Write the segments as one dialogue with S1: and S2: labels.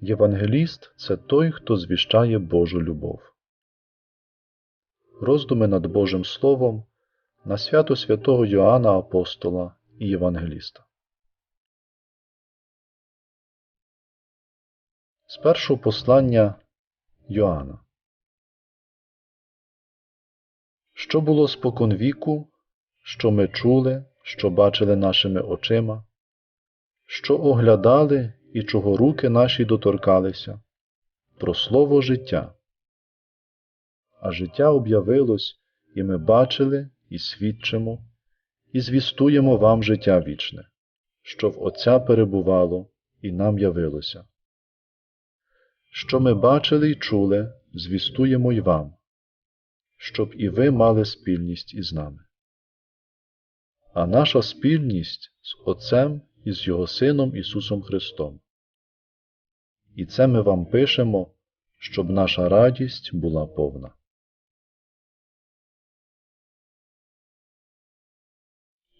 S1: Євангеліст це той, хто звіщає Божу любов. Роздуми над Божим Словом на свято святого Йоанна Апостола і Євангеліста. З першого послання Йоанна. Що було спокон віку, що ми чули, що бачили нашими очима, що оглядали і чого руки наші доторкалися, про слово життя. А життя об'явилось, і ми бачили, і свідчимо, і звістуємо вам життя вічне, що в Отця перебувало і нам явилося. Що ми бачили й чули, звістуємо й вам, щоб і ви мали спільність із нами. А наша спільність з Отцем і з Його Сином Ісусом Христом. І це ми вам пишемо, щоб наша радість була повна.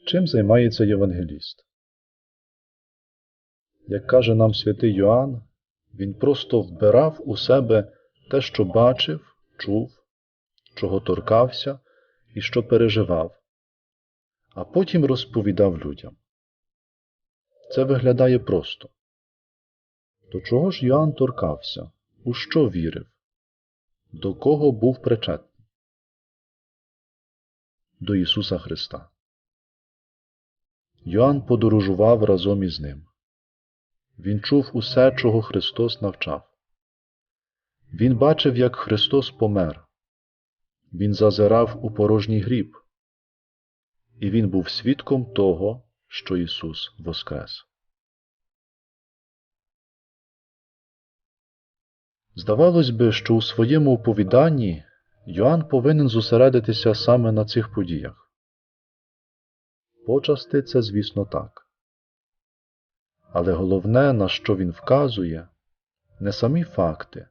S1: Чим займається євангеліст? Як каже нам святий Йоанн, він просто вбирав у себе те, що бачив, чув, чого торкався і що переживав, а потім розповідав людям. Це виглядає просто. До чого ж Йоанн торкався? У що вірив? До кого був причетний? До Ісуса Христа. Йоанн подорожував разом із ним. Він чув усе, чого Христос навчав. Він бачив, як Христос помер. Він зазирав у порожній гріб. І він був свідком того, що Ісус воскрес. Здавалось би, що у своєму оповіданні Йоанн повинен зосередитися саме на цих подіях. Почасти це, звісно, так. Але головне, на що він вказує, не самі факти,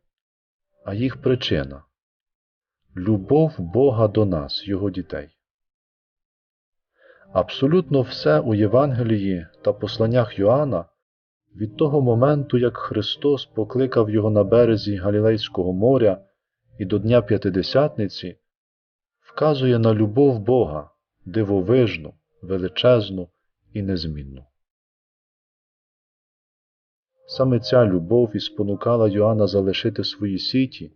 S1: а їх причина любов Бога до нас, Його дітей. Абсолютно все у Євангелії та посланнях Йоанна від того моменту, як Христос покликав його на березі Галілейського моря і до Дня П'ятидесятниці, вказує на любов Бога дивовижну, величезну і незмінну. Саме ця любов і спонукала Йоанна залишити свої сіті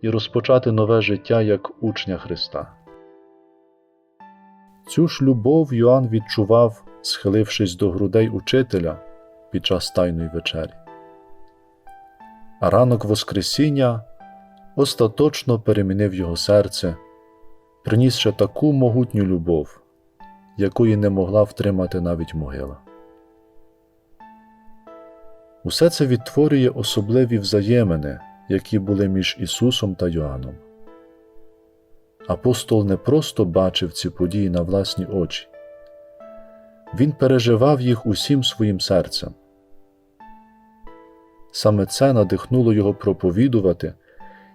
S1: і розпочати нове життя як учня Христа. Цю ж любов Йоанн відчував, схилившись до грудей учителя під час Тайної вечері. А ранок Воскресіння остаточно перемінив його серце, принісши таку могутню любов, якої не могла втримати навіть могила. Усе це відтворює особливі взаємини, які були між Ісусом та Йоанном. Апостол не просто бачив ці події на власні очі, він переживав їх усім своїм серцем. Саме це надихнуло його проповідувати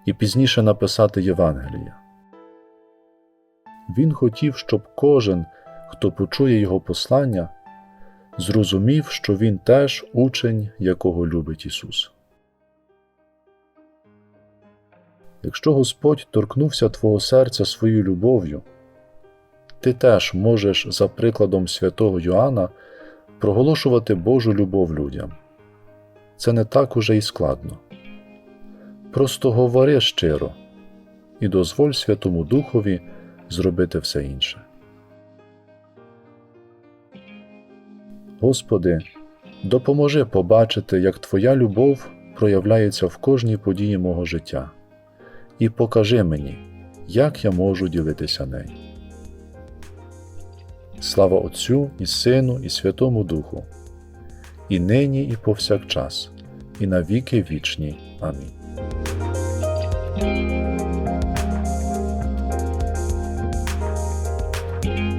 S1: і пізніше написати Євангелія. Він хотів, щоб кожен, хто почує його послання, зрозумів, що він теж учень, якого любить Ісус. Якщо Господь торкнувся твого серця своєю любов'ю, ти теж можеш, за прикладом святого Йоанна, проголошувати Божу любов людям. Це не так уже й складно. Просто говори щиро і дозволь Святому Духові зробити все інше. Господи, допоможи побачити, як Твоя любов проявляється в кожній події мого життя, і покажи мені, як я можу ділитися нею. Слава Отцю і Сину, і Святому Духу, і нині, і повсякчас, і на віки вічні. Амінь. Thank you.